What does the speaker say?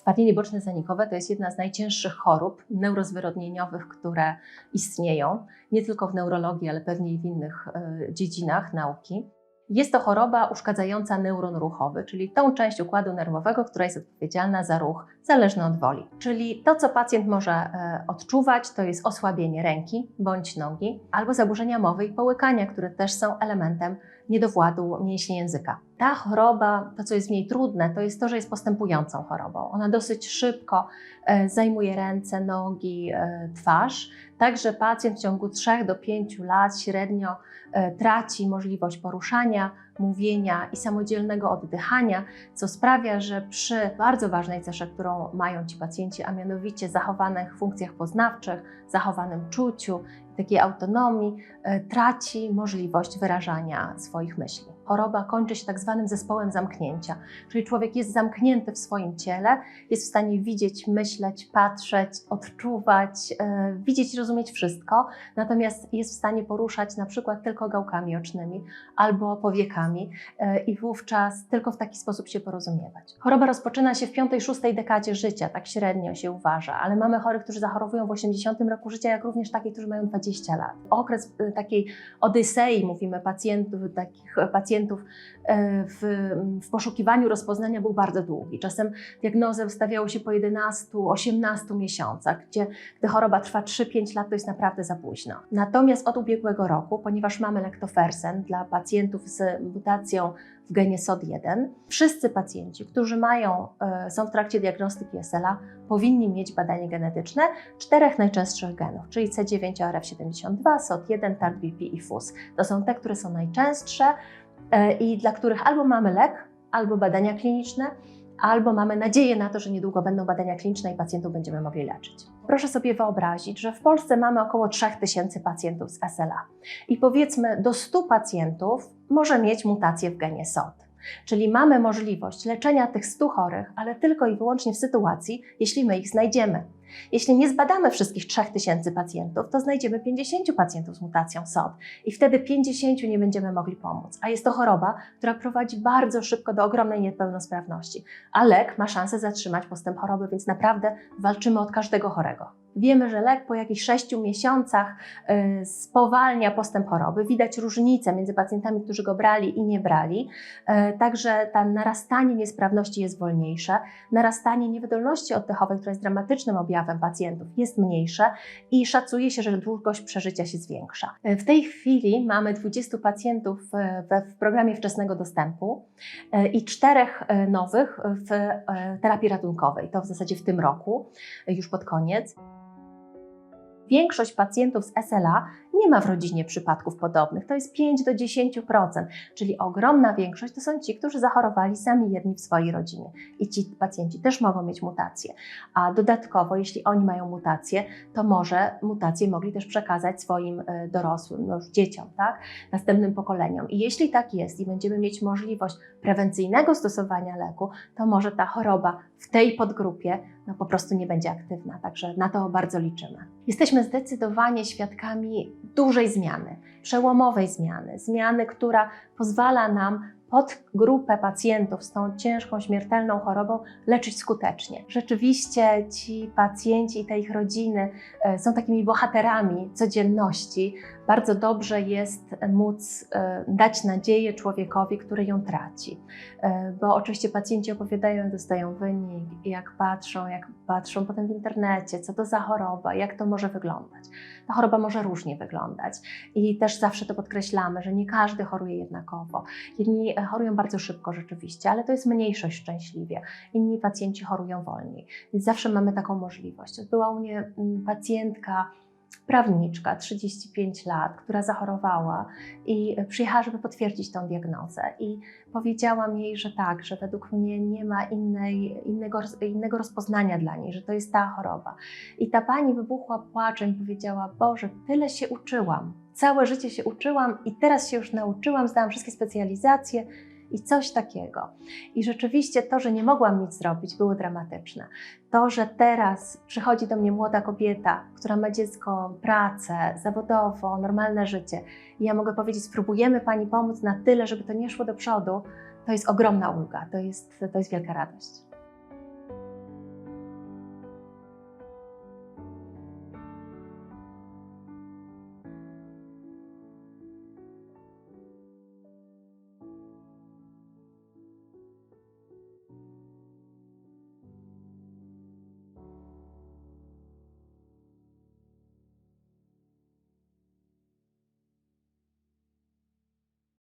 Stwardnienie boczne zanikowe to jest jedna z najcięższych chorób neurozwyrodnieniowych, które istnieją, nie tylko w neurologii, ale pewnie i w innych e, dziedzinach nauki. Jest to choroba uszkadzająca neuron ruchowy, czyli tą część układu nerwowego, która jest odpowiedzialna za ruch zależny od woli. Czyli to, co pacjent może e, odczuwać, to jest osłabienie ręki bądź nogi, albo zaburzenia mowy i połykania, które też są elementem niedowładu mięśni języka. Ta choroba, to co jest w niej trudne, to jest to, że jest postępującą chorobą. Ona dosyć szybko e, zajmuje ręce, nogi, e, twarz. Także pacjent w ciągu 3 do 5 lat średnio e, traci możliwość poruszania, mówienia i samodzielnego oddychania, co sprawia, że przy bardzo ważnej cesze, którą mają ci pacjenci, a mianowicie zachowanych funkcjach poznawczych, zachowanym czuciu, takiej autonomii, e, traci możliwość wyrażania swoich myśli. Choroba kończy się tak zwanym zespołem zamknięcia, czyli człowiek jest zamknięty w swoim ciele, jest w stanie widzieć, myśleć, patrzeć, odczuwać, e, widzieć i rozumieć wszystko, natomiast jest w stanie poruszać na przykład tylko gałkami ocznymi albo powiekami e, i wówczas tylko w taki sposób się porozumiewać. Choroba rozpoczyna się w piątej, szóstej dekadzie życia, tak średnio się uważa, ale mamy chorych, którzy zachorowują w 80 roku życia, jak również takich, którzy mają 20 lat. Okres e, takiej odysei, mówimy pacjentów, takich pacjentów, e, w, w poszukiwaniu rozpoznania był bardzo długi. Czasem diagnozę wystawiało się po 11-18 miesiącach, gdzie gdy choroba trwa 3-5 lat, to jest naprawdę za późno. Natomiast od ubiegłego roku, ponieważ mamy lektofersen dla pacjentów z mutacją w genie SOD1, wszyscy pacjenci, którzy mają, e, są w trakcie diagnostyki SLA, powinni mieć badanie genetyczne czterech najczęstszych genów, czyli C9ORF72, SOD1, TARDBP i FUS. To są te, które są najczęstsze e, i dla których albo mamy lek, albo badania kliniczne, albo mamy nadzieję na to, że niedługo będą badania kliniczne i pacjentów będziemy mogli leczyć. Proszę sobie wyobrazić, że w Polsce mamy około 3000 pacjentów z SLA i powiedzmy do 100 pacjentów może mieć mutację w genie SOD. Czyli mamy możliwość leczenia tych 100 chorych, ale tylko i wyłącznie w sytuacji, jeśli my ich znajdziemy. Jeśli nie zbadamy wszystkich 3000 pacjentów, to znajdziemy 50 pacjentów z mutacją SOD i wtedy 50 nie będziemy mogli pomóc. A jest to choroba, która prowadzi bardzo szybko do ogromnej niepełnosprawności, a lek ma szansę zatrzymać postęp choroby, więc naprawdę walczymy od każdego chorego. Wiemy, że lek po jakichś 6 miesiącach y, spowalnia postęp choroby. Widać różnicę między pacjentami, którzy go brali i nie brali. Y, także to narastanie niesprawności jest wolniejsze. Narastanie niewydolności oddechowej, która jest dramatycznym objawem pacjentów, jest mniejsze i szacuje się, że długość przeżycia się zwiększa. Y, w tej chwili mamy 20 pacjentów w, w programie wczesnego dostępu i czterech nowych w terapii ratunkowej. To w zasadzie w tym roku, już pod koniec większość pacjentów z SLA nie ma w rodzinie przypadków podobnych. To jest 5 do 10%, czyli ogromna większość to są ci, którzy zachorowali sami jedni w swojej rodzinie. I ci pacjenci też mogą mieć mutacje. A dodatkowo, jeśli oni mają mutacje, to może mutacje mogli też przekazać swoim e, dorosłym, no już dzieciom, tak? następnym pokoleniom. I jeśli tak jest i będziemy mieć możliwość prewencyjnego stosowania leku, to może ta choroba w tej podgrupie no, po prostu nie będzie aktywna. Także na to bardzo liczymy. Jesteśmy zdecydowanie świadkami dużej zmiany, przełomowej zmiany, zmiany, która pozwala nam pod grupę pacjentów z tą ciężką, śmiertelną chorobą leczyć skutecznie. Rzeczywiście ci pacjenci i te ich rodziny e, są takimi bohaterami codzienności. Bardzo dobrze jest móc e, dać nadzieję człowiekowi, który ją traci. E, bo oczywiście pacjenci opowiadają, dostają wynik, jak patrzą, jak patrzą potem w internecie, co to za choroba, jak to może wyglądać. Ta choroba może różnie wyglądać i też zawsze to podkreślamy, że nie każdy choruje jednakowo. Jedni chorują bardzo szybko rzeczywiście, ale to jest mniejszość szczęśliwie. Inni pacjenci chorują wolniej, więc zawsze mamy taką możliwość. Była u mnie mm, pacjentka, prawniczka, 35 lat, która zachorowała i przyjechała, żeby potwierdzić tą diagnozę. I powiedziałam jej, że tak, że według mnie nie ma innej, innego, innego rozpoznania dla niej, że to jest ta choroba. I ta pani wybuchła płaczem i powiedziała: Boże, tyle się uczyłam. Całe życie się uczyłam i teraz się już nauczyłam, zdałam wszystkie specjalizacje i coś takiego. I rzeczywiście to, że nie mogłam nic zrobić, było dramatyczne. To, że teraz przychodzi do mnie młoda kobieta, która ma dziecko, pracę, zawodowo, normalne życie, i ja mogę powiedzieć: spróbujemy Pani pomóc na tyle, żeby to nie szło do przodu, to jest ogromna ulga, to jest, to jest wielka radość.